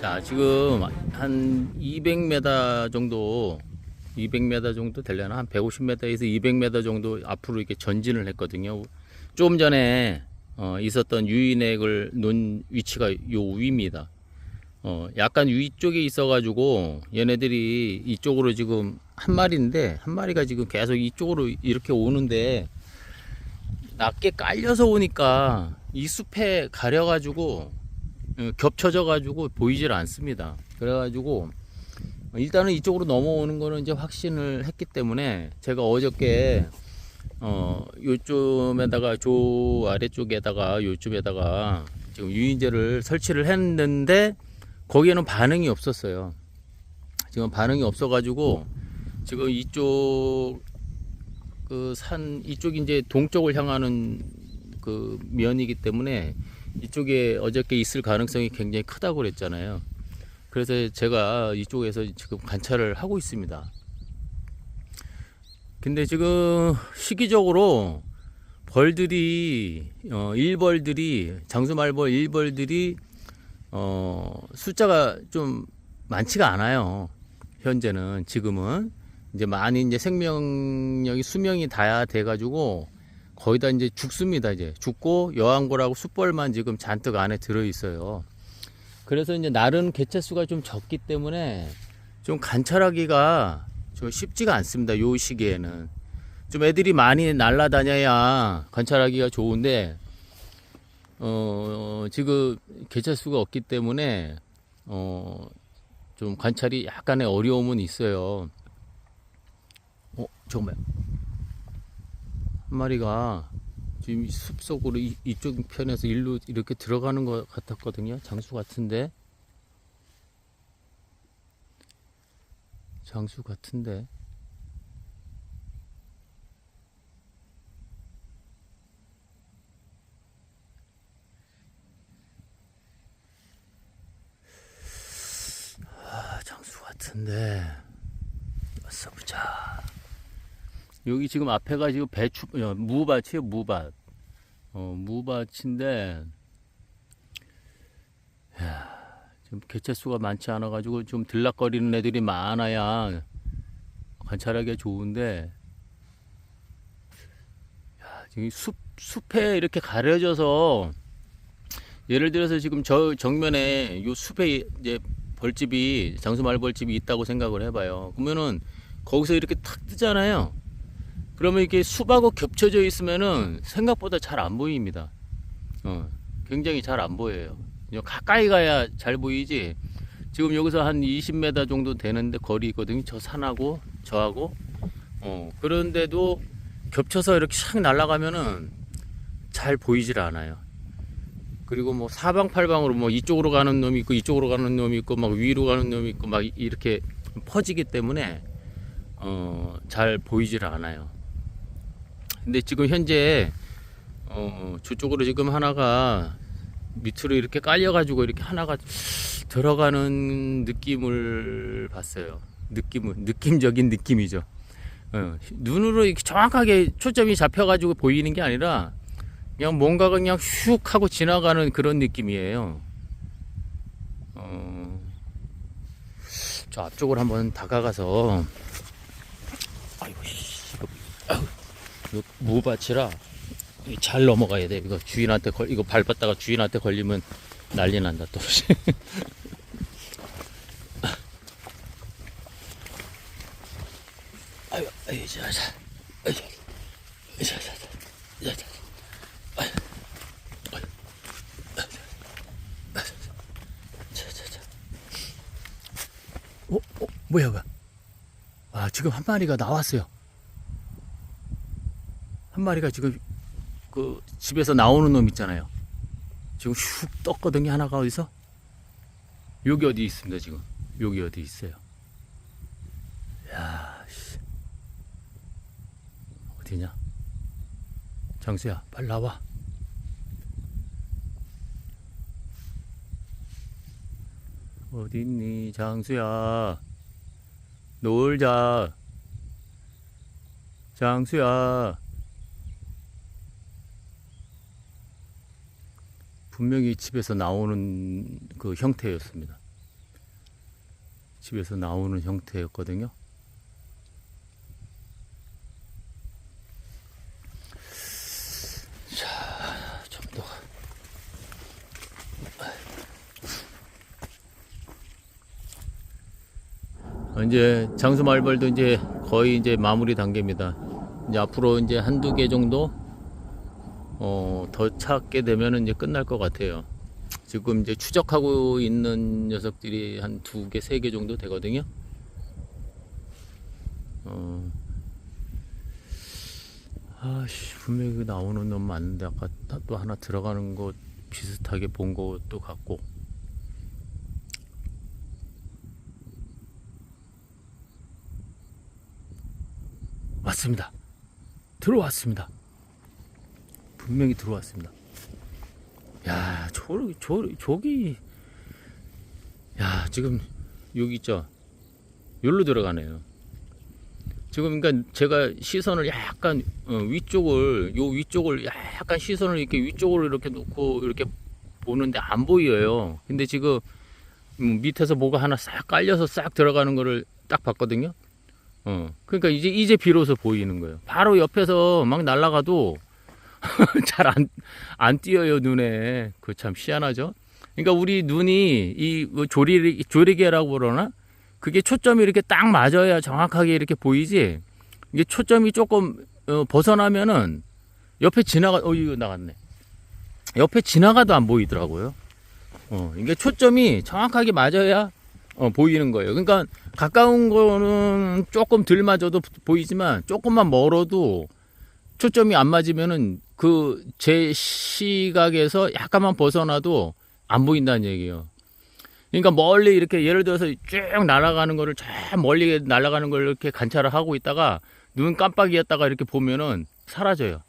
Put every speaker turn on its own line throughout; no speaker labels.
자, 지금 한 200m 정도, 200m 정도 되려나? 한 150m에서 200m 정도 앞으로 이렇게 전진을 했거든요. 좀 전에 어, 있었던 유인액을 놓은 위치가 요 위입니다. 어, 약간 위쪽에 있어 가지고 얘네들이 이쪽으로 지금 한 마리인데 한 마리가 지금 계속 이쪽으로 이렇게 오는데 낮게 깔려서 오니까 이 숲에 가려 가지고 어, 겹쳐져 가지고 보이질 않습니다. 그래 가지고 일단은 이쪽으로 넘어오는 거는 이제 확신을 했기 때문에 제가 어저께 어 요쯤에다가 조 아래쪽에다가 요쯤에다가 지금 유인제를 설치를 했는데 거기에는 반응이 없었어요. 지금 반응이 없어 가지고 지금 이쪽 그 산 이쪽 이제 동쪽을 향하는 그 면이기 때문에 이쪽에 어저께 있을 가능성이 굉장히 크다고 그랬잖아요. 그래서 제가 이쪽에서 지금 관찰을 하고 있습니다. 근데 지금 시기적으로 벌들이 어 일벌들이 장수말벌 일벌들이 어 숫자가 좀 많지가 않아요. 현재는 지금은 이제 많이 이제 생명력이 수명이 다 돼가지고 거의 다 이제 죽습니다. 이제 죽고 여왕벌하고 숫벌만 지금 잔뜩 안에 들어 있어요. 그래서 이제 날은 개체 수가 좀 적기 때문에 좀 관찰하기가 좀 쉽지가 않습니다. 요 시기에는 좀 애들이 많이 날아다녀야 관찰하기가 좋은데 어 지금 개체 수가 없기 때문에 어 좀 관찰이 약간의 어려움은 있어요. 어 잠깐만 한 마리가 지금 숲 속으로 이, 이쪽 편에서 일로 이렇게 들어가는 것 같았거든요. 장수 같은데. 장수 같은데. 아, 장수 같은데. 왔어 보자. 여기 지금 앞에가 지금 배추 어, 무밭이에요 무밭. 어 무밭인데 야, 지금 개체 수가 많지 않아 가지고 좀 들락거리는 애들이 많아야 관찰하기가 좋은데 야, 지금 숲 숲에 이렇게 가려져서 예를 들어서 지금 저 정면에 요 숲에 이제 벌집이 장수 말 벌집이 있다고 생각을 해봐요. 그러면은 거기서 이렇게 탁 뜨잖아요 그러면 이게 숲하고 겹쳐져 있으면은 생각보다 잘 안 보입니다. 어, 굉장히 잘 안 보여요. 가까이 가야 잘 보이지. 지금 여기서 한 20m 정도 되는데 거리거든요. 저 산하고 저하고. 어, 그런데도 겹쳐서 이렇게 샥 날아가면은 잘 보이질 않아요. 그리고 뭐 사방팔방으로 뭐 이쪽으로 가는 놈이 있고 이쪽으로 가는 놈이 있고 막 위로 가는 놈이 있고 막 이렇게 퍼지기 때문에 어, 잘 보이질 않아요. 근데 지금 현재 어, 저쪽으로 지금 하나가 밑으로 이렇게 깔려가지고 이렇게 하나가 들어가는 느낌을 봤어요. 느낌은 느낌적인 느낌이죠. 어, 눈으로 이렇게 정확하게 초점이 잡혀가지고 보이는 게 아니라 그냥 뭔가가 그냥 슉 하고 지나가는 그런 느낌이에요. 어, 저 앞쪽으로 한번 다가가서 아이고 씨, 이거, 아유. 이거 무밭이라 잘 넘어가야 돼. 이거 주인한테 걸, 이거 밟았다가 주인한테 걸리면 난리 난다 또. 아유, 아유, 자, 자, 아유, 자, 자, 자, 자, 자, 아유, 뭐야, 뭐야? 아, 지금 한 마리가 나왔어요. 한 마리가 지금 그 집에서 나오는 놈 있잖아요. 지금 슉 떴거든요. 하나가 어디서? 여기 어디 있습니다. 지금 여기 어디 있어요. 야, 씨. 어디냐? 장수야, 빨리 나와. 어디 있니, 장수야? 놀자. 장수야. 분명히 집에서 나오는 그 형태였습니다. 벌집에서 나오는 형태였거든요. 자, 좀 더. 어, 이제 장수 말벌도 이제 거의 이제 마무리 단계입니다. 이제 앞으로 이제 한두 개 정도 어, 더 찾게 되면은 이제 끝날 것 같아요. 지금 이제 추적하고 있는 녀석들이 한 두 개, 세 개 정도 되거든요. 어, 아씨, 분명히 그 나오는 놈 맞는데 아까 다- 또 하나 들어가는 거 비슷하게 본 것도 같고. 왔습니다. 들어왔습니다. 분명히 들어왔습니다. 야, 저, 저, 저기, 야, 지금 여기 있죠? 여기로 들어가네요. 지금 그러니까 제가 시선을 약간 어, 위쪽을 요 위쪽을 약간 시선을 이렇게 위쪽으로 이렇게 놓고 이렇게 보는데 안 보여요. 근데 지금 음, 밑에서 뭐가 하나 싹 깔려서 싹 들어가는 거를 딱 봤거든요. 어, 그러니까 이제 이제 비로소 보이는 거예요. 바로 옆에서 막 날아가도 잘 안 안 띄어요 눈에. 그 참 희한하죠. 그러니까 우리 눈이 이뭐 조리 조리개라고 그러나 그게 초점이 이렇게 딱 맞아야 정확하게 이렇게 보이지. 이게 초점이 조금 어, 벗어나면은 옆에 지나가 어 이거 나갔네. 옆에 지나가도 안 보이더라고요. 어, 이게 초점이 정확하게 맞아야 어, 보이는 거예요. 그러니까 가까운 거는 조금 덜 맞아도 보이지만 조금만 멀어도 초점이 안 맞으면은 그 제 시각에서 약간만 벗어나도 안 보인다는 얘기예요. 그러니까 멀리 이렇게 예를 들어서 쭉 날아가는 거를 저 멀리 날아가는 걸 이렇게 관찰을 하고 있다가 눈 깜빡이었다가 이렇게 보면은 사라져요.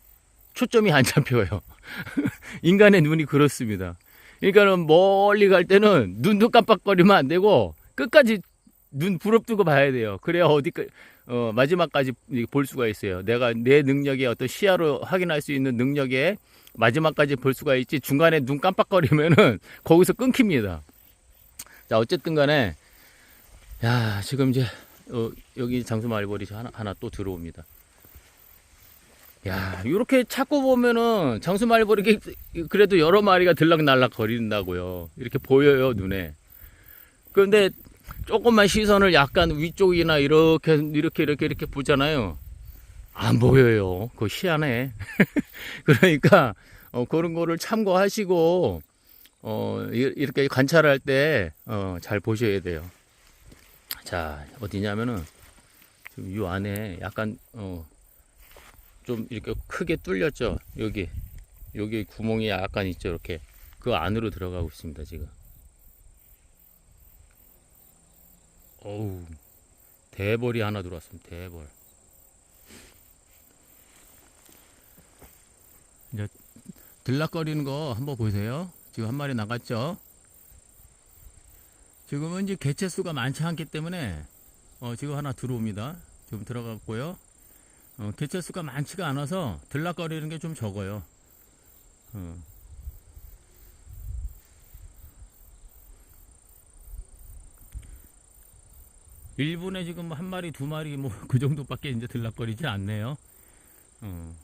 초점이 안 잡혀요. 인간의 눈이 그렇습니다. 그러니까는 멀리 갈 때는 눈도 깜빡거리면 안 되고 끝까지 눈 부릅뜨고 봐야 돼요. 그래야 어디까 어, 마지막까지 볼 수가 있어요. 내가 내 능력의 어떤 시야로 확인할 수 있는 능력에 마지막까지 볼 수가 있지 중간에 눈 깜빡거리면은 거기서 끊깁니다. 자 어쨌든 간에 야 지금 이제 어, 여기 장수 말벌이 하나, 하나 또 들어옵니다. 야 이렇게 찾고 보면은 장수 말벌이 그래도 여러 마리가 들락날락 거린다고요. 이렇게 보여요 눈에. 그런데 조금만 시선을 약간 위쪽이나 이렇게 이렇게 이렇게 이렇게 보잖아요. 안 보여요. 그거 희한해. 그러니까 어, 그런 거를 참고하시고 어, 이- 이렇게 관찰할 때 어, 잘 보셔야 돼요. 자 어디냐면은 지금 이 안에 약간 어, 좀 이렇게 크게 뚫렸죠. 여기 여기 구멍이 약간 있죠. 이렇게 그 안으로 들어가고 있습니다. 지금. 어우 대벌이 하나 들어왔습니다. 대벌. 이제 들락거리는 거 한번 보세요. 지금 한 마리 나갔죠. 지금은 이제 개체 수가 많지 않기 때문에 어, 지금 하나 들어옵니다. 지금 들어갔고요. 어, 개체 수가 많지가 않아서 들락거리는 게 좀 적어요. 어. 일본에 지금 뭐한 마리 두 마리 뭐 그 정도밖에 이제 들락거리지 않네요. 어.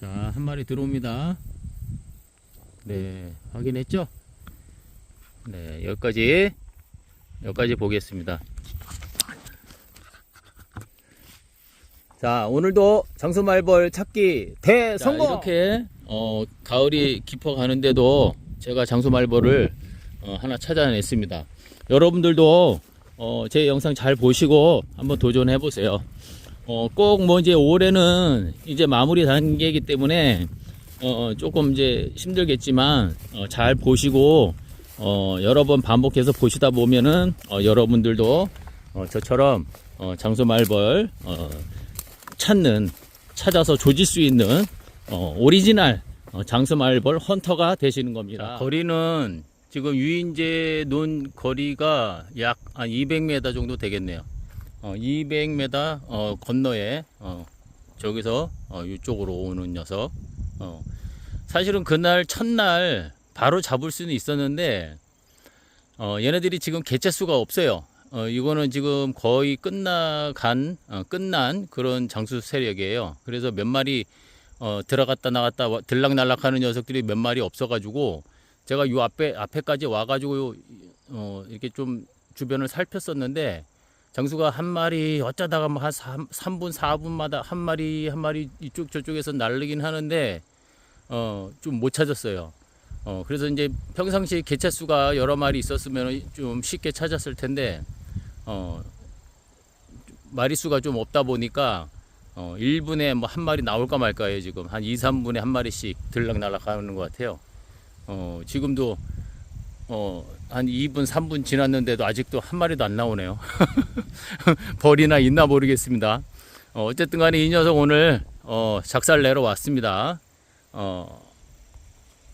자, 한 마리 들어옵니다. 네, 확인했죠? 네, 여기까지, 여기까지 보겠습니다. 자, 오늘도 장수말벌 찾기 대성공! 이렇게, 어, 가을이 깊어 가는데도 제가 장수말벌을 어, 하나 찾아냈습니다. 여러분들도 어, 제 영상 잘 보시고 한번 도전해 보세요. 어, 꼭 뭐 이제 올해는 이제 마무리 단계이기 때문에 어, 조금 이제 힘들겠지만 어, 잘 보시고 어, 여러 번 반복해서 보시다 보면은 어, 여러분들도 어, 저처럼 어, 장소 말벌 어, 찾는 찾아서 조질 수 있는 어, 오리지널 어, 장소 말벌 헌터가 되시는 겁니다. 거리는 지금 유인제 논 거리가 약 한 200m 정도 되겠네요. 어, 200m 어, 건너에 어, 저기서 어, 이쪽으로 오는 녀석. 어, 사실은 그날 첫날 바로 잡을 수는 있었는데 어, 얘네들이 지금 개체수가 없어요. 어, 이거는 지금 거의 끝나간, 어, 끝난 그런 장수 세력이에요. 그래서 몇 마리 어, 들어갔다 나갔다 와- 들락날락하는 녀석들이 몇 마리 없어가지고 제가 요 앞에 앞에까지 와가지고 어, 이렇게 좀 주변을 살폈었는데 장수가 한 마리 어쩌다가 뭐한 3, 3분 4분마다 한 마리 한 마리 이쪽 저쪽에서 날르긴 하는데 어, 좀 못 찾았어요. 어, 그래서 이제 평상시 개체 수가 여러 마리 있었으면 좀 쉽게 찾았을 텐데 어, 마리 수가 좀 없다 보니까 어, 1분에 뭐 한 마리 나올까 말까요 지금 한 2, 3분에 한 마리씩 들락날락 하는 것 같아요. 어, 지금도 어, 한 2분, 3분 지났는데도 아직도 한 마리도 안 나오네요. 벌이나 있나 모르겠습니다. 어, 어쨌든 간에 이 녀석 오늘 어, 작살 내러 왔습니다. 어,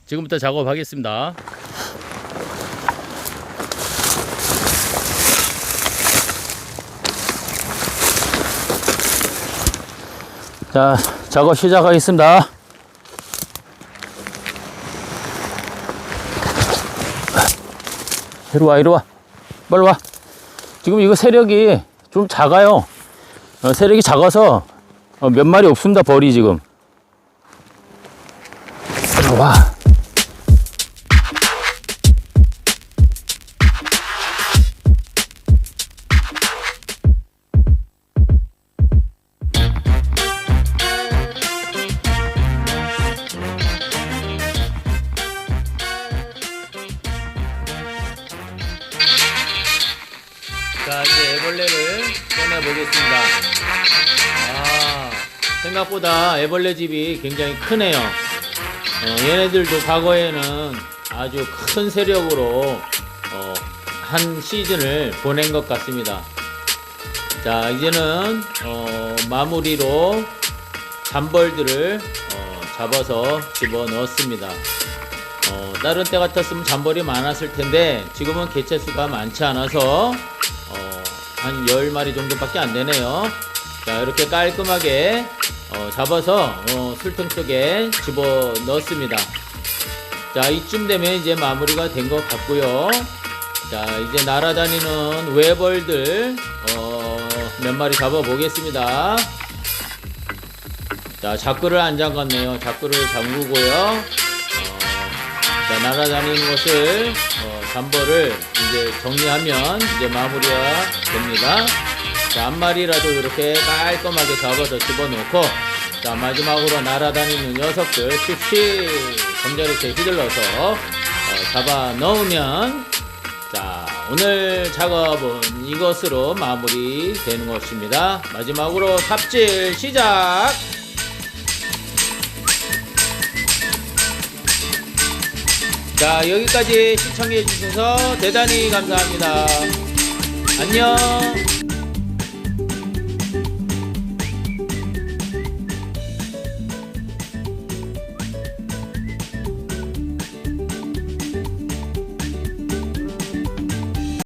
지금부터 작업하겠습니다. 자, 작업 시작하겠습니다. 이리 와, 이리 와. 빨리 와. 지금 이거 세력이 좀 작아요. 어, 세력이 작아서 어, 몇 마리 없습니다, 벌이 지금. 와. 꺼내보겠습니다. 아, 생각보다 애벌레 집이 굉장히 크네요. 어, 얘네들도 과거에는 아주 큰 세력으로 어, 한 시즌을 보낸 것 같습니다. 자, 이제는 어, 마무리로 잠벌들을 어, 잡아서 집어 넣었습니다. 어, 다른 때 같았으면 잠벌이 많았을 텐데 지금은 개체수가 많지 않아서 어, 한 10마리 정도밖에 안 되네요. 자, 이렇게 깔끔하게 어, 잡아서 어, 술통 속에 집어 넣습니다. 자, 이쯤 되면 이제 마무리가 된 것 같고요. 자, 이제 날아다니는 외벌들 어, 몇 마리 잡아 보겠습니다. 자, 자꾸를 안 잠갔네요. 자꾸를 잠그고요. 어, 자, 날아다니는 것을 어, 잠벌을 이제 정리하면 이제 마무리가 됩니다. 자, 한 마리라도 이렇게 깔끔하게 잡아서 집어넣고 자, 마지막으로 날아다니는 녀석들 쉽시 검자리째 휘둘러서 어, 잡아 넣으면 자, 오늘 작업은 이것으로 마무리 되는 것입니다. 마지막으로 삽질 시작! 자, 여기까지 시청해 주셔서 대단히 감사합니다. 안녕!